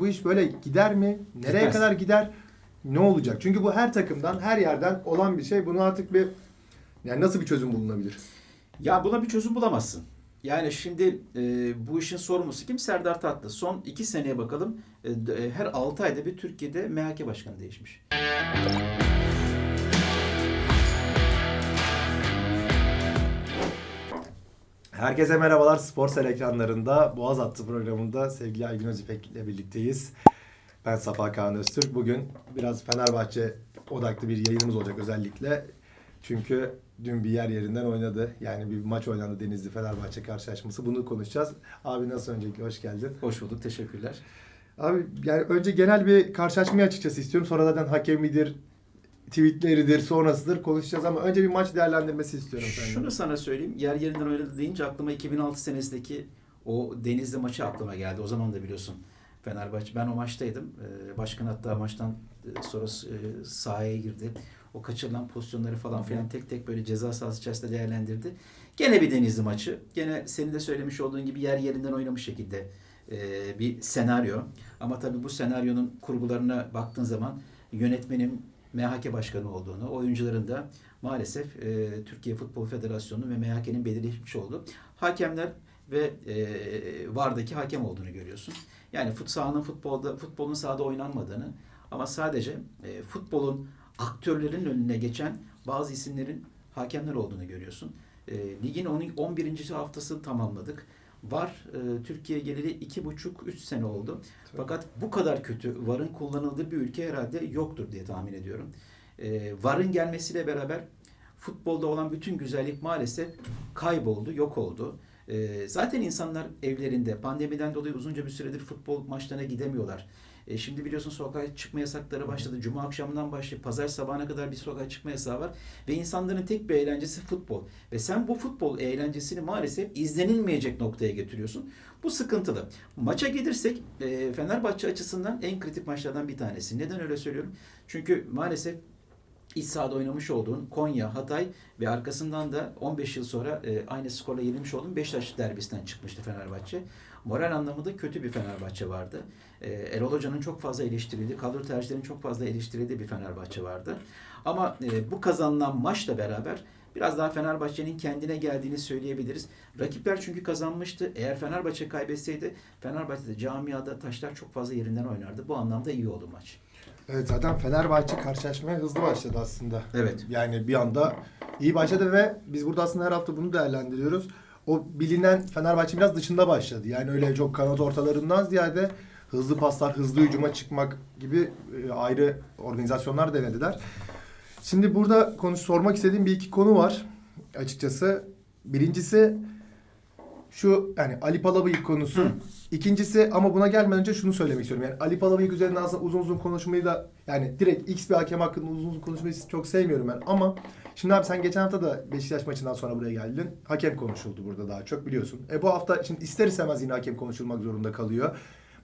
Bu iş böyle gider mi? Nereye Gitmez. kadar gider? Ne olacak? Çünkü bu her takımdan, her yerden olan bir şey. Bunu artık bir yani nasıl bir çözüm bulunabilir? Ya buna bir çözüm bulamazsın. Yani şimdi e, bu işin sorumlusu kim? Serdar Tatlı. Son iki seneye bakalım. E, e, her 6 ayda bir Türkiye'de MHK başkanı değişmiş. Herkese merhabalar. Sporsel ekranlarında Boğaz Hattı programında sevgili Aygün Özipek ile birlikteyiz. Ben Safa Kaan Öztürk. Bugün biraz Fenerbahçe odaklı bir yayınımız olacak özellikle. Çünkü dün bir yer yerinden oynadı. Yani bir maç oynandı Denizli Fenerbahçe karşılaşması. Bunu konuşacağız. Abi nasıl öncelikle hoş geldin. Hoş bulduk. Teşekkürler. Abi yani önce genel bir karşılaşmayı açıkçası istiyorum. Sonra zaten hakemidir, tweetleridir, sonrasıdır konuşacağız ama önce bir maç değerlendirmesi istiyorum senden. Şunu sana söyleyeyim. Yer yerinden oynadı deyince aklıma 2006 senesindeki o Denizli maçı aklıma geldi. O zaman da biliyorsun Fenerbahçe. Ben o maçtaydım. Ee, Başkan hatta maçtan e, sonra e, sahaya girdi. O kaçırılan pozisyonları falan filan tek tek böyle ceza sahası içerisinde değerlendirdi. Gene bir Denizli maçı. Gene senin de söylemiş olduğun gibi yer yerinden oynamış şekilde e, bir senaryo. Ama tabii bu senaryonun kurgularına baktığın zaman yönetmenin MHK başkanı olduğunu, oyuncuların da maalesef e, Türkiye Futbol Federasyonu ve MHK'nin belirlemiş olduğu hakemler ve e, VAR'daki hakem olduğunu görüyorsun. Yani fut sahanın futbolda futbolun sahada oynanmadığını ama sadece e, futbolun aktörlerin önüne geçen bazı isimlerin hakemler olduğunu görüyorsun. E, ligin onun 11. haftası tamamladık. VAR e, Türkiye geleli 2,5-3 sene oldu. Fakat bu kadar kötü VAR'ın kullanıldığı bir ülke herhalde yoktur diye tahmin ediyorum. E, VAR'ın gelmesiyle beraber futbolda olan bütün güzellik maalesef kayboldu, yok oldu. E, zaten insanlar evlerinde pandemiden dolayı uzunca bir süredir futbol maçlarına gidemiyorlar. E, şimdi biliyorsun sokağa çıkma yasakları başladı. Cuma akşamından başlayıp pazar sabahına kadar bir sokağa çıkma yasağı var. Ve insanların tek bir eğlencesi futbol. Ve sen bu futbol eğlencesini maalesef izlenilmeyecek noktaya getiriyorsun. Bu sıkıntılı. Maça gelirsek e, Fenerbahçe açısından en kritik maçlardan bir tanesi. Neden öyle söylüyorum? Çünkü maalesef iç sahada oynamış olduğun Konya, Hatay ve arkasından da 15 yıl sonra e, aynı skorla yenilmiş olduğun Beşiktaş derbisinden çıkmıştı Fenerbahçe. Moral anlamında kötü bir Fenerbahçe vardı. E, Erol Hoca'nın çok fazla eleştirildiği, kadro tercihlerinin çok fazla eleştirildiği bir Fenerbahçe vardı. Ama e, bu kazanılan maçla beraber biraz daha Fenerbahçe'nin kendine geldiğini söyleyebiliriz. Rakipler çünkü kazanmıştı. Eğer Fenerbahçe kaybetseydi Fenerbahçe'de camiada taşlar çok fazla yerinden oynardı. Bu anlamda iyi oldu maç. Evet zaten Fenerbahçe karşılaşmaya hızlı başladı aslında. Evet. Yani bir anda iyi başladı ve biz burada aslında her hafta bunu değerlendiriyoruz. O bilinen Fenerbahçe biraz dışında başladı. Yani öyle çok kanat ortalarından ziyade hızlı paslar, hızlı hücuma çıkmak gibi e, ayrı organizasyonlar denediler. Şimdi burada konuş sormak istediğim bir iki konu var açıkçası. Birincisi şu yani Ali Palabıyık konusu. Hı. İkincisi ama buna gelmeden önce şunu söylemek istiyorum. Yani Ali Palabıyık üzerinden aslında uzun uzun konuşmayı da yani direkt X bir hakem hakkında uzun uzun konuşmayı çok sevmiyorum ben ama şimdi abi sen geçen hafta da Beşiktaş maçından sonra buraya geldin. Hakem konuşuldu burada daha çok biliyorsun. E bu hafta şimdi ister istemez yine hakem konuşulmak zorunda kalıyor.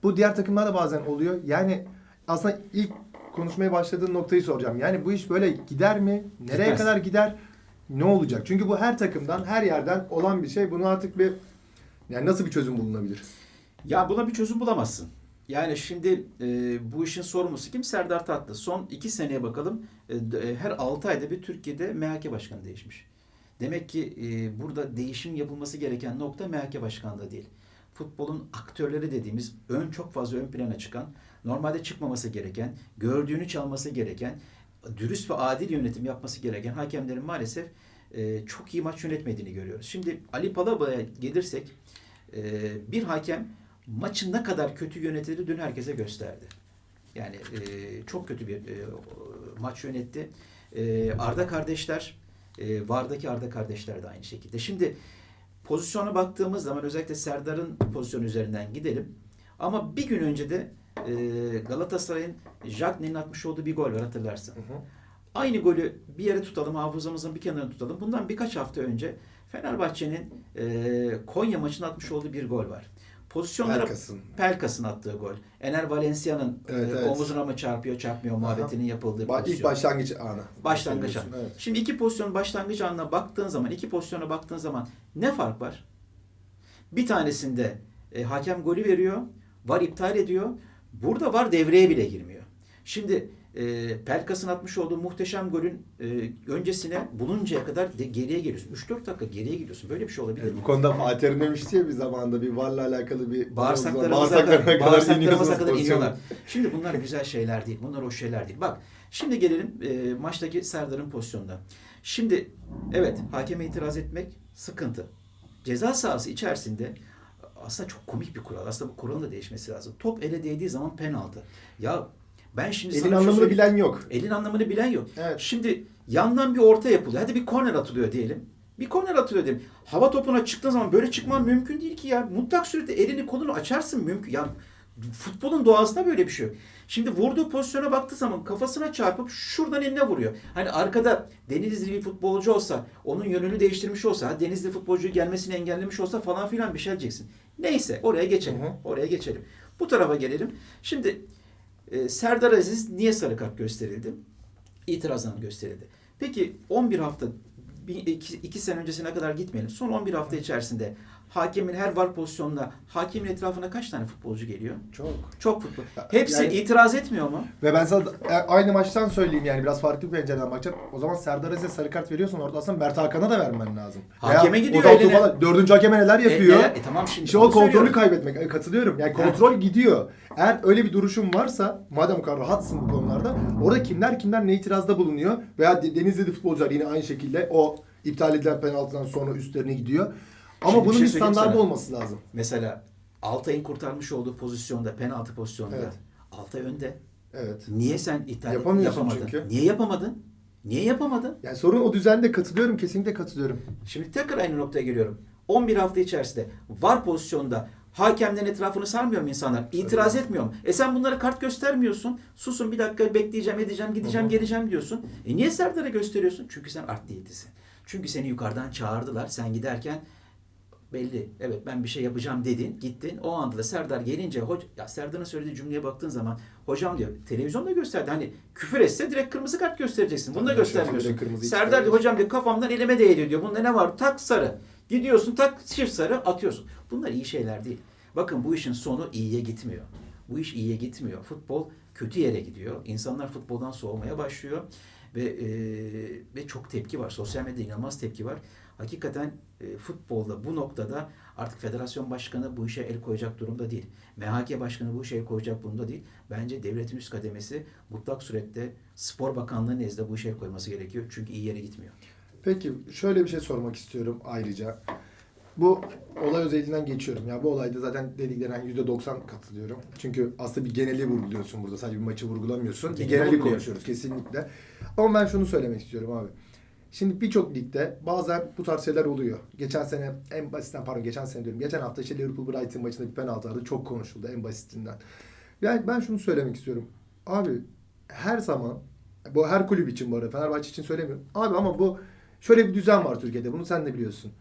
Bu diğer takımlarda bazen oluyor. Yani aslında ilk konuşmaya başladığın noktayı soracağım. Yani bu iş böyle gider mi? Nereye Gitmez. kadar gider? Ne olacak? Çünkü bu her takımdan, her yerden olan bir şey. Bunu artık bir yani nasıl bir çözüm bulunabilir? Ya buna bir çözüm bulamazsın. Yani şimdi e, bu işin sorumlusu kim? Serdar Tatlı. Son iki seneye bakalım. E, e, her 6 ayda bir Türkiye'de MHK başkanı değişmiş. Demek ki e, burada değişim yapılması gereken nokta MHK başkanlığı değil. Futbolun aktörleri dediğimiz ön çok fazla ön plana çıkan, normalde çıkmaması gereken, gördüğünü çalması gereken, dürüst ve adil yönetim yapması gereken hakemlerin maalesef e, çok iyi maç yönetmediğini görüyoruz. Şimdi Ali Palaba'ya gelirsek e, bir hakem maçı ne kadar kötü yönetildi dün herkese gösterdi. Yani e, çok kötü bir e, maç yönetti. E, Arda kardeşler, e, Vardaki Arda kardeşler de aynı şekilde. Şimdi pozisyona baktığımız zaman özellikle Serdar'ın pozisyonu üzerinden gidelim. Ama bir gün önce de e, Galatasaray'ın Jagne'nin atmış olduğu bir gol var hatırlarsın. Aynı golü bir yere tutalım, hafızamızın bir kenarına tutalım. Bundan birkaç hafta önce Fenerbahçe'nin e, Konya maçına atmış olduğu bir gol var. Pozisyonlara Pelkas'ın. Pelkas'ın attığı gol. Ener Valencia'nın Evet, e, evet. omuzuna mı çarpıyor, çarpmıyor muhabbetinin yapıldığı pozisyon. ilk başlangıç anı. Başlangıç anı. Evet. Şimdi iki pozisyon başlangıç anına baktığın zaman, iki pozisyona baktığın zaman ne fark var? Bir tanesinde e, hakem golü veriyor, var iptal ediyor. Burada var devreye bile girmiyor. Şimdi e, Pelkas'ın atmış olduğu muhteşem golün e, öncesine buluncaya kadar de, geriye geliyorsun. 3-4 dakika geriye gidiyorsun. Böyle bir şey olabilir Evet, mi? bu konuda Fatih Terim demişti ya bir zamanda bir varla alakalı bir Bağırsaklarımıza bağırsaklarına kadar bağırsaklarımıza kadar iniyorlar. Şimdi bunlar güzel şeyler değil. Bunlar o şeyler değil. Bak şimdi gelelim e, maçtaki Serdar'ın pozisyonuna. Şimdi evet hakeme itiraz etmek sıkıntı. Ceza sahası içerisinde aslında çok komik bir kural. Aslında bu kuralın da değişmesi lazım. Top ele değdiği zaman penaltı. Ya ben şimdi Elin şey anlamını bilen yok. Elin anlamını bilen yok. Evet. Şimdi yandan bir orta yapılıyor. Hadi bir korner atılıyor diyelim. Bir korner atılıyor diyelim. Hava topuna çıktığın zaman böyle çıkman mümkün değil ki ya. Mutlak surette elini kolunu açarsın mümkün. Ya futbolun doğasında böyle bir şey yok. Şimdi vurduğu pozisyona baktığı zaman kafasına çarpıp şuradan eline vuruyor. Hani arkada Denizli bir futbolcu olsa, onun yönünü değiştirmiş olsa, Denizli futbolcuyu gelmesini engellemiş olsa falan filan bir şey diyeceksin. Neyse oraya geçelim. Hı hı. Oraya geçelim. Bu tarafa gelelim. Şimdi e, Serdar Aziz niye sarı kart gösterildi? İtirazdan gösterildi. Peki 11 hafta, 2 sene öncesine kadar gitmeyelim. Son 11 hafta içerisinde hakemin her var pozisyonunda hakemin etrafına kaç tane futbolcu geliyor? Çok. Çok futbol. Hepsi yani- itiraz etmiyor mu? Ve ben sana e, aynı maçtan söyleyeyim yani biraz farklı bir pencereden bakacağım. O zaman Serdar Aziz'e sarı kart veriyorsan orada aslında Mert Hakan'a da vermen lazım. Hakeme Veya gidiyor eline. Tufan- dördüncü hakeme neler yapıyor? E, neler- e, tamam şimdi İşte o kontrolü söylüyorum. kaybetmek. E, Katılıyorum. Yani kontrol gidiyor. Eğer öyle bir duruşun varsa, madem bu kadar rahatsın bu konularda, orada kimler kimler ne itirazda bulunuyor veya De- Denizli'de futbolcular yine aynı şekilde o iptal edilen penaltıdan sonra üstlerine gidiyor. Ama Şimdi bunun şey bir standardı sana. olması lazım. Mesela Altay'ın kurtarmış olduğu pozisyonda, penaltı pozisyonunda Evet. Altay önde. Evet. Niye sen iptal Yapamıyorsun yapamadın? çünkü. Niye yapamadın? Niye yapamadın? Yani sorun o düzende katılıyorum. Kesinlikle katılıyorum. Şimdi tekrar aynı noktaya geliyorum. 11 hafta içerisinde var pozisyonda hakemlerin etrafını sarmıyor mu insanlar? İtiraz etmiyor mu? E sen bunlara kart göstermiyorsun. Susun bir dakika bekleyeceğim, edeceğim, gideceğim, hı. geleceğim diyorsun. E niye Serdar'a gösteriyorsun? Çünkü sen art niyetlisin. Çünkü seni yukarıdan çağırdılar. Sen giderken belli. Evet ben bir şey yapacağım dedin. Gittin. O anda da Serdar gelince hoca, ya Serdar'ın söylediği cümleye baktığın zaman hocam diyor televizyonda gösterdi. Hani küfür etse direkt kırmızı kart göstereceksin. Bunu da göstermiyorsun. Serdar diyor hocam diyor kafamdan elime değdi diyor. Bunda ne var? Tak sarı. Gidiyorsun tak çift sarı atıyorsun. Bunlar iyi şeyler değil. Bakın bu işin sonu iyiye gitmiyor. Bu iş iyiye gitmiyor. Futbol kötü yere gidiyor. İnsanlar futboldan soğumaya başlıyor ve e, ve çok tepki var. Sosyal medyada inanılmaz tepki var. Hakikaten e, futbolda bu noktada artık federasyon başkanı bu işe el koyacak durumda değil. MHK başkanı bu işe el koyacak durumda değil. Bence devletin üst kademesi mutlak surette spor bakanlığı nezdinde bu işe el koyması gerekiyor. Çünkü iyi yere gitmiyor. Peki şöyle bir şey sormak istiyorum ayrıca. Bu olay özelinden geçiyorum. Ya bu olayda zaten dediklerinden %90 katılıyorum. Çünkü aslında bir geneli vurguluyorsun burada. Sadece bir maçı vurgulamıyorsun. Bir Geneli konuşuyoruz kesinlikle. Ama ben şunu söylemek istiyorum abi. Şimdi birçok ligde bazen bu tarz şeyler oluyor. Geçen sene en basitten pardon geçen sene diyorum. Geçen hafta işte Liverpool Brighton maçında bir penaltı vardı. Çok konuşuldu en basitinden. Yani ben şunu söylemek istiyorum. Abi her zaman bu her kulüp için bu arada Fenerbahçe için söylemiyorum. Abi ama bu şöyle bir düzen var Türkiye'de. Bunu sen de biliyorsun.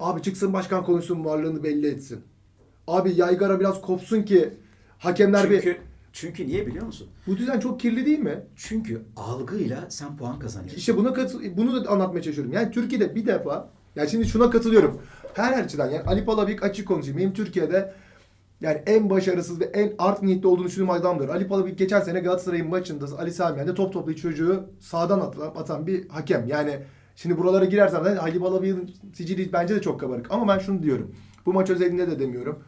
Abi çıksın başkan konuşsun varlığını belli etsin. Abi yaygara biraz kopsun ki hakemler bir... Çünkü niye biliyor musun? Bu düzen çok kirli değil mi? Çünkü algıyla sen puan kazanıyorsun. İşte buna katıl bunu da anlatmaya çalışıyorum. Yani Türkiye'de bir defa yani şimdi şuna katılıyorum. Her açıdan yani Ali Palabıyık açık konuşayım. Benim Türkiye'de yani en başarısız ve en art niyetli olduğunu düşündüğüm adamdır. Ali Palabıyık geçen sene Galatasaray'ın maçında Ali Sami Yen'de top toplayıcı çocuğu sağdan atan, atan bir hakem. Yani şimdi buralara girersem de Ali Palabıyık'ın sicili bence de çok kabarık. Ama ben şunu diyorum. Bu maç özelinde de demiyorum.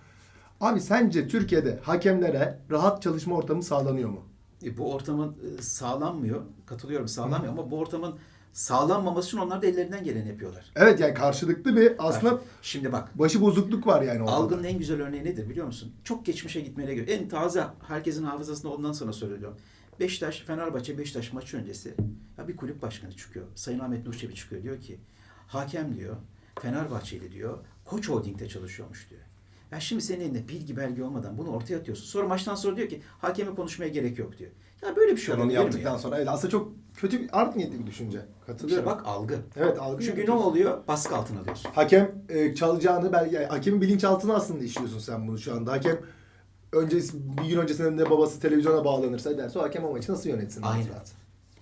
Abi sence Türkiye'de hakemlere rahat çalışma ortamı sağlanıyor mu? E, bu ortamın e, sağlanmıyor. Katılıyorum sağlanmıyor ama bu ortamın sağlanmaması için onlar da ellerinden geleni yapıyorlar. Evet yani karşılıklı bir aslında Şimdi bak başı bozukluk var yani ortada. algının en güzel örneği nedir biliyor musun? Çok geçmişe gitmene göre en taze herkesin hafızasında ondan sonra söylüyorum. Beşiktaş, Fenerbahçe Beşiktaş maçı öncesi ya bir kulüp başkanı çıkıyor. Sayın Ahmet Nur çıkıyor diyor ki hakem diyor Fenerbahçeli diyor Koç Holding'de çalışıyormuş diyor. Ya şimdi senin elinde bilgi belge olmadan bunu ortaya atıyorsun. Sonra maçtan sonra diyor ki hakeme konuşmaya gerek yok diyor. Ya böyle bir şey olabilir mi yaptıktan ya? sonra evet, aslında çok kötü bir art niyetli bir düşünce. İşte Katılıyorum. bak algı. Evet, algı Çünkü ne oluyor? Baskı altına alıyorsun. Hakem e, çalacağını belki yani hakemin bilinçaltına aslında işliyorsun sen bunu şu anda. Hakem önce bir gün öncesinde de babası televizyona bağlanırsa derse o hakem o maçı nasıl yönetsin? Aynen. rahat?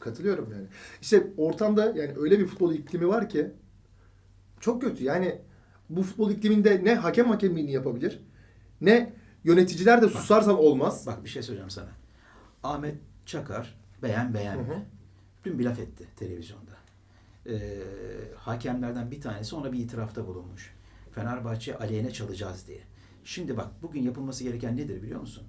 Katılıyorum yani. İşte ortamda yani öyle bir futbol iklimi var ki çok kötü. Yani bu futbol ikliminde ne hakem hakemliğini yapabilir ne yöneticiler de susarsa olmaz. Bak bir şey söyleyeceğim sana. Ahmet Çakar beğen beğenme. Hı hı. Dün bir laf etti televizyonda. Ee, hakemlerden bir tanesi ona bir itirafta bulunmuş. Fenerbahçe aleyhine çalacağız diye. Şimdi bak bugün yapılması gereken nedir biliyor musun?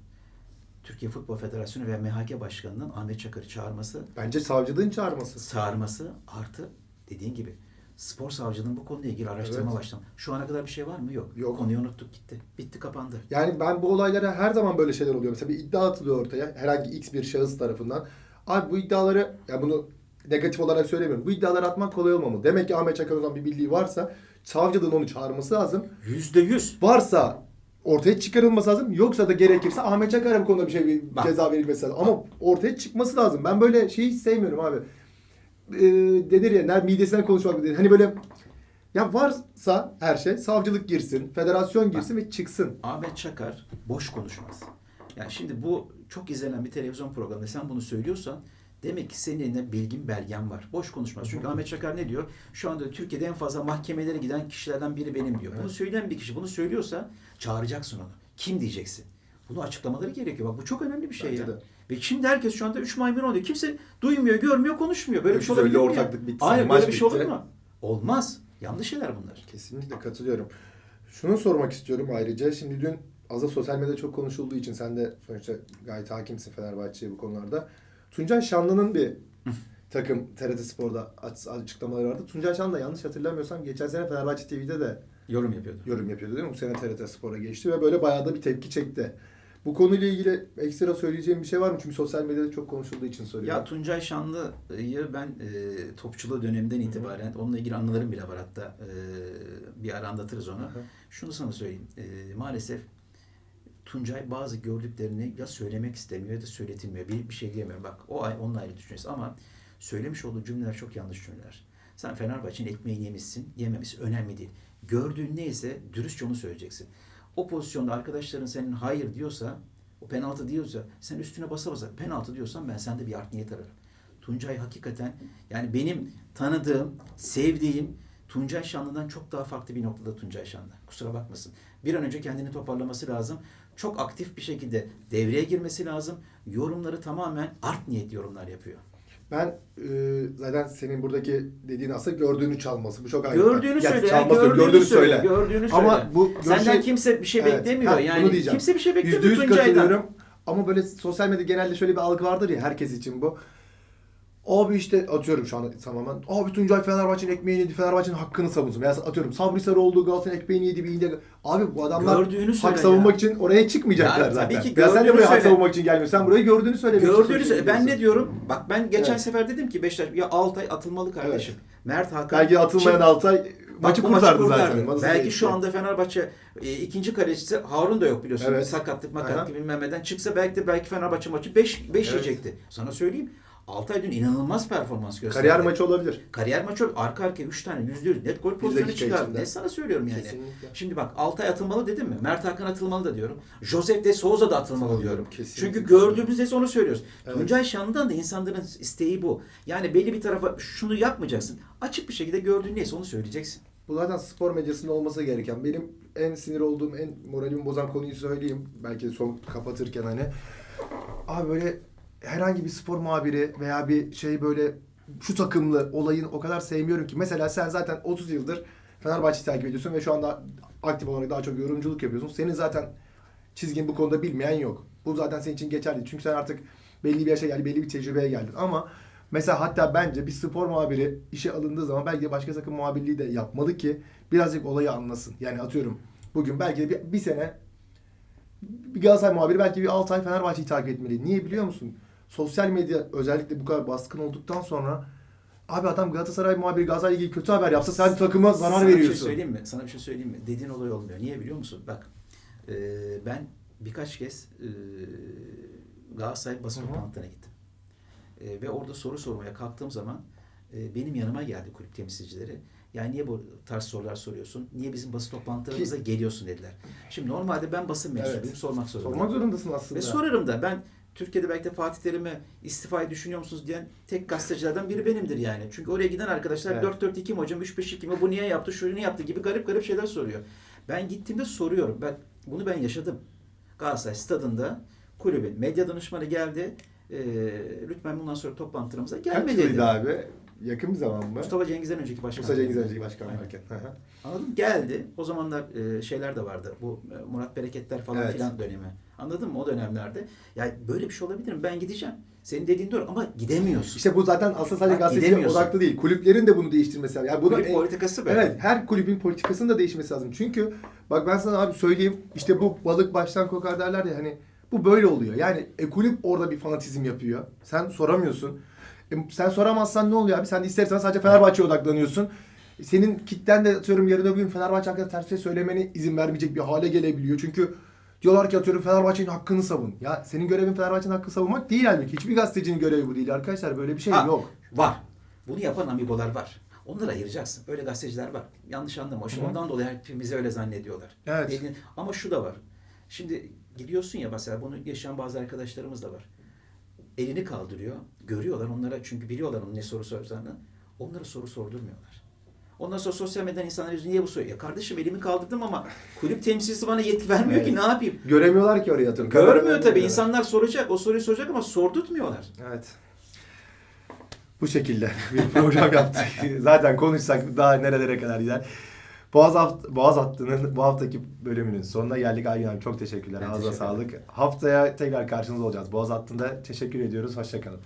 Türkiye Futbol Federasyonu ve MHK Başkanı'nın Ahmet Çakar'ı çağırması, Bence savcılığın çağırması. çağırması artı dediğin gibi spor savcılığının bu konuyla ilgili araştırma Evet. başlaması. Şu ana kadar bir şey var mı? Yok. Yok. Konuyu unuttuk gitti. Bitti kapandı. Yani ben bu olaylara her zaman böyle şeyler oluyor. Mesela bir iddia atılıyor ortaya herhangi x bir şahıs tarafından. Abi bu iddiaları ya bunu negatif olarak söylemiyorum. Bu iddiaları atmak kolay olmamalı. Demek ki Ahmet Çakar o zaman bir bildiği varsa savcılığın onu çağırması lazım. Yüzde yüz. Varsa ortaya çıkarılması lazım. Yoksa da gerekirse Ahmet Çakar'a bu konuda bir şey bir Bak. ceza verilmesi lazım. Ama ortaya çıkması lazım. Ben böyle şeyi hiç sevmiyorum abi. Ee, denir ya ner midesinden konuşmak denir. Hani böyle ya varsa her şey savcılık girsin, federasyon girsin ve çıksın. Ahmet Çakar boş konuşmaz. Yani şimdi bu çok izlenen bir televizyon programında sen bunu söylüyorsan demek ki senin elinde bilgin belgen var. Boş konuşmaz. Çünkü Ahmet Çakar ne diyor? Şu anda Türkiye'de en fazla mahkemelere giden kişilerden biri benim diyor. Bunu söyleyen bir kişi bunu söylüyorsa çağıracaksın onu. Kim diyeceksin? Bunu açıklamaları gerekiyor. Bak bu çok önemli bir şey Bence ya. de. Ve şimdi herkes şu anda üç maymun oluyor. Kimse duymuyor, görmüyor, konuşmuyor. Böyle bir şey olabilir mi ortaklık bitti, maç böyle bir şey olur mu? Olmaz. Yanlış şeyler bunlar. Kesinlikle katılıyorum. Şunu sormak istiyorum ayrıca. Şimdi dün az da sosyal medyada çok konuşulduğu için sen de sonuçta gayet hakimsin Fenerbahçe'ye bu konularda. Tuncay Şanlı'nın bir takım TRT Spor'da aç- açıklamaları vardı. Tuncay Şanlı da yanlış hatırlamıyorsam geçen sene Fenerbahçe TV'de de Yorum yapıyordu. yorum yapıyordu değil mi? Bu sene TRT Spor'a geçti ve böyle bayağı da bir tepki çekti. Bu konuyla ilgili ekstra söyleyeceğim bir şey var mı? Çünkü sosyal medyada çok konuşulduğu için soruyorum. Ya Tuncay Şanlı'yı ben e, topçuluğu döneminden itibaren onunla ilgili anılarım bile var hatta e, bir ara anlatırız onu. Şunu sana söyleyeyim. E, maalesef Tuncay bazı gördüklerini ya söylemek istemiyor ya da söyletilmiyor. Bir, bir şey diyemiyorum. Bak o ay onunla ayrı düşünüyoruz ama söylemiş olduğu cümleler çok yanlış cümleler. Sen Fenerbahçe'nin ekmeğini yemişsin, yememişsin. Önemli değil. Gördüğün neyse dürüstçe onu söyleyeceksin. O pozisyonda arkadaşların senin hayır diyorsa, o penaltı diyorsa sen üstüne basa basa penaltı diyorsan ben sende bir art niyet ararım. Tuncay hakikaten yani benim tanıdığım, sevdiğim Tuncay Şanlı'dan çok daha farklı bir noktada Tuncay Şanlı. Kusura bakmasın. Bir an önce kendini toparlaması lazım. Çok aktif bir şekilde devreye girmesi lazım. Yorumları tamamen art niyet yorumlar yapıyor. Ben e, zaten senin buradaki dediğin aslında gördüğünü çalması. Bu çok ayrı. Gördüğünü söyle. ya, çalması yok, gördüğünü, söyle. Gördüğünü Ama söyle. bu Senden görüşe- kimse bir şey Evet, beklemiyor. ha, yani kimse bir şey beklemiyor Yüzde yüz Tuncay'dan. katılıyorum. Ama böyle sosyal medya genelde şöyle bir algı vardır ya herkes için bu. Abi işte atıyorum şu an tamamen. Abi Tuncay Fenerbahçe'nin ekmeğini yedi, Fenerbahçe'nin hakkını savunsun. Veya atıyorum Sabri Sarıoğlu Galatasaray'ın ekmeğini yedi bir. Abi bu adamlar Gördüğünü söyle hak savunmak ya. için oraya çıkmayacaklar Ya zaten. tabii ki Veya sen de gördüğünü buraya hak söyle. savunmak için gelmiyorsun. Sen buraya gördüğünü söylemek için Gördüğünüz söylüyorsun. ben ne diyorum? Bak ben geçen Evet. sefer dedim ki Beşiktaş ya Altay atılmalı kardeşim. Mert Hakan Belki atılmayan Şimdi- Altay maçı bu kurtardı zaten. Maçı Belki şu anda Fenerbahçe e, ikinci kalecisi Harun da yok biliyorsun. Evet. Sakatlık makatlık bilmem neden çıksa belki de belki Fenerbahçe maçı 5 5 Evet. yiyecekti. Sana söyleyeyim. Altay dün inanılmaz performans gösterdi. Kariyer maçı olabilir. Kariyer maçı arka arkaya 3 tane %100 net gol pozisyonu çıkardı. içinde. Ne sana söylüyorum yani. Kesinlikle. Şimdi bak Altay atılmalı dedim mi? Mert Hakan atılmalı da diyorum. Joseph de Souza da atılmalı Atılmalı, diyorum. kesinlikle. Çünkü gördüğümüzde onu söylüyoruz. Evet. Tuncay Şanlı'dan da insanların isteği bu. Yani belli bir tarafa şunu yapmayacaksın. Açık bir şekilde gördüğün neyse onu söyleyeceksin. Bu zaten spor medyasında olması gereken. Benim en sinir olduğum, en moralimi bozan konuyu söyleyeyim. Belki son kapatırken hani. Abi böyle herhangi bir spor muhabiri veya bir şey böyle şu takımlı olayın o kadar sevmiyorum ki. Mesela sen zaten 30 yıldır Fenerbahçe'yi takip ediyorsun ve şu anda aktif olarak daha çok yorumculuk yapıyorsun. Senin zaten çizgin bu konuda bilmeyen yok. Bu zaten senin için geçerli. Çünkü sen artık belli bir yaşa geldin, belli bir tecrübeye geldin. Ama mesela hatta bence bir spor muhabiri işe alındığı zaman belki de başka takım muhabirliği de yapmalı ki birazcık olayı anlasın. Yani atıyorum bugün belki de bir, bir sene bir Galatasaray muhabiri belki bir 6 ay Fenerbahçe'yi takip etmeli. Niye biliyor musun? Sosyal medya özellikle bu kadar baskın olduktan sonra abi adam Galatasaray muhabiri Galatasaray'la ilgili kötü haber yapsa sen takıma zarar Sana bir şey veriyorsun. söyleyeyim mi? Sana bir şey söyleyeyim mi? Dediğin olay olmuyor. Niye biliyor musun? Bak e, ben birkaç kez e, Galatasaray basın toplantılarına gittim. E, ve orada soru sormaya kalktığım zaman e, benim yanıma geldi kulüp temsilcileri. Yani niye bu tarz sorular soruyorsun? Niye bizim basın toplantılarımıza geliyorsun dediler. Şimdi normalde ben basın mensubuyum. Evet. Sormak zorundayım. Sormak zorundasın aslında. Ve sorarım da ben Türkiye'de belki de Fatih Terim'e istifayı düşünüyor musunuz diyen tek gazetecilerden biri benimdir yani. Çünkü oraya giden arkadaşlar Evet. 4-4-2 mi hocam 3-5-2 mi bu niye yaptı şunu niye yaptı gibi garip garip şeyler soruyor. Ben gittiğimde soruyorum. Ben bunu ben yaşadım. Galatasaray stadında kulübün medya danışmanı geldi. Ee, lütfen bundan sonra toplantılarımıza Kaç gelme yılıydı dedi. abi? Yakın bir zaman mı? Mustafa Cengiz'den önceki başkan. Mustafa Cengiz önceki başkan varken. Mı? Geldi. O zamanlar e, şeyler de vardı. Bu e, Murat Bereketler falan Evet. filan dönemi. Anladın mı? O dönemlerde. Yani böyle bir şey olabilir mi? Ben gideceğim. Senin dediğin doğru ama gidemiyorsun. İşte bu zaten aslında sadece Bak, gazeteciye gidemiyorsun. odaklı değil. Kulüplerin de bunu değiştirmesi lazım. Yani bunu Kulüp en- politikası böyle. Evet, her kulübün politikasının da değişmesi lazım. Çünkü bak ben sana abi söyleyeyim. işte bu balık baştan kokar derler ya hani bu böyle oluyor. Yani e, kulüp orada bir fanatizm yapıyor. Sen soramıyorsun. E, sen soramazsan ne oluyor abi? Sen de istersen sadece Fenerbahçe'ye odaklanıyorsun. Senin kitlen de atıyorum yarın öbür gün Fenerbahçe hakkında ters bir şey söylemeni izin vermeyecek bir hale gelebiliyor. Çünkü diyorlar ki atıyorum Fenerbahçe'nin hakkını savun. Ya senin görevin Fenerbahçe'nin hakkını savunmak değil halbuki. Hiçbir gazetecinin görevi bu değil arkadaşlar. Böyle bir şey Ha, yok. Var. Bunu yapan amigolar var. Onları ayıracaksın. Öyle gazeteciler var. Yanlış anlama. Şimdi ondan dolayı hepimizi öyle zannediyorlar. Evet. Dediğin- Ama şu da var. Şimdi gidiyorsun ya mesela bunu yaşayan bazı arkadaşlarımız da var. Elini kaldırıyor. Görüyorlar onlara çünkü biliyorlar onun ne soru soracağını. Onlara soru sordurmuyorlar. Ondan sonra sosyal medyadan insanlar yüzü niye bu? Ya kardeşim elimi kaldırdım ama kulüp temsilcisi bana yetki vermiyor ki Evet. ne yapayım? Göremiyorlar ki oraya atıyorum. Görmüyor tabii. İnsanlar soracak. O soruyu soracak ama sordurtmuyorlar. Evet. Bu şekilde bir program yaptık. Zaten konuşsak daha nerelere kadar gider. Boğaz, haft Boğaz Hattı'nın bu haftaki bölümünün sonuna geldik. Aygün abi çok teşekkürler. Ben Ağzına teşekkür sağlık. Haftaya tekrar karşınızda olacağız. Boğaz Hattı'nda teşekkür ediyoruz. Hoşçakalın.